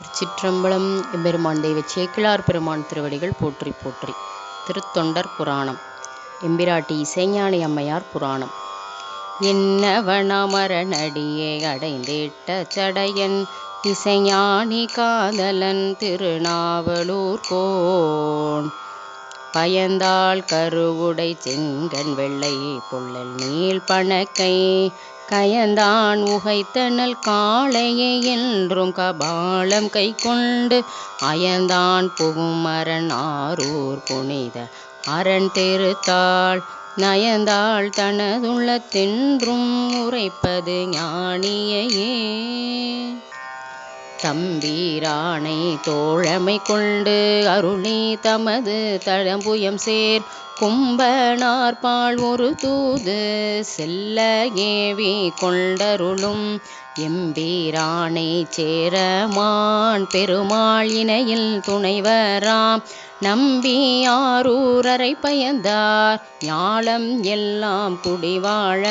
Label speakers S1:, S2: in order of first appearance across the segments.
S1: திருச்சிற்றம்பலம் எம்பெருமான் தெய்வ சேக்கிழார் பெருமான் திருவடிகள் போற்றி போற்றி. திருத்தொண்டர் புராணம். எம்பிராட்டி இசைஞானி அம்மையார் புராணம். என்னவனமரனடியே அடைந்திட்ட சடையன் இசைஞானி காதலன் திருநாவலூர் கோன். பயந்தாள் கருவுடை செங்கன் வெள்ளை பொள்ளல் நீள் பணக்கை கயந்தான் உகைத்தனல் காளையே என்றும் கபாலம் கை கொண்டு அயந்தான் புகுமரன் ஆரூர் புனித அரண் திருத்தாள். நயந்தாள் தனதுள்ளத்தென்றும் உரைப்பது ஞானியையே. தம்பீரானை தோழமை கொண்டு அருளி தமது தழம்புயம் சேர். கும்பனார்பால் ஒரு தூது செல்ல ஏவி கொண்டருளும் எம்பீரானை சேரமான் பெருமாள் இணையில் துணைவராம். நம்பி ஆரூரரை பயந்தார் ஞாலம் எல்லாம் குடிவாழ.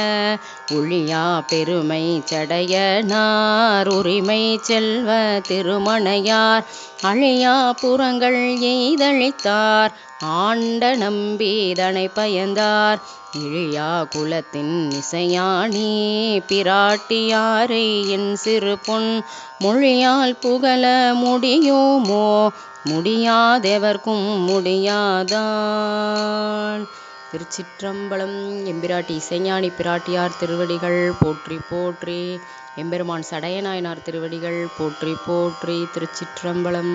S1: ஒழியா பெருமை சடையனார் உரிமை செல்வ திருமணையார். அழியா புறங்கள் எய்தழித்தார் ஆண்ட நம்பீதனை பயந்தார். இழியா குலத்தின் இசையானே பிராட்டியாரை என் சிறு பொன். மொழியால் புகழ முடியுமோ? முடியாதெவர்க்கும் முடியாதான் திருச்சிற்றம்பலம் எம்பிராட்டி இசைஞானி பிராட்டியார் திருவடிகள் போற்றி போற்றி எம்பெருமான் சடையநாயனார் திருவடிகள் போற்றி போற்றி திருச்சிற்றம்பலம்.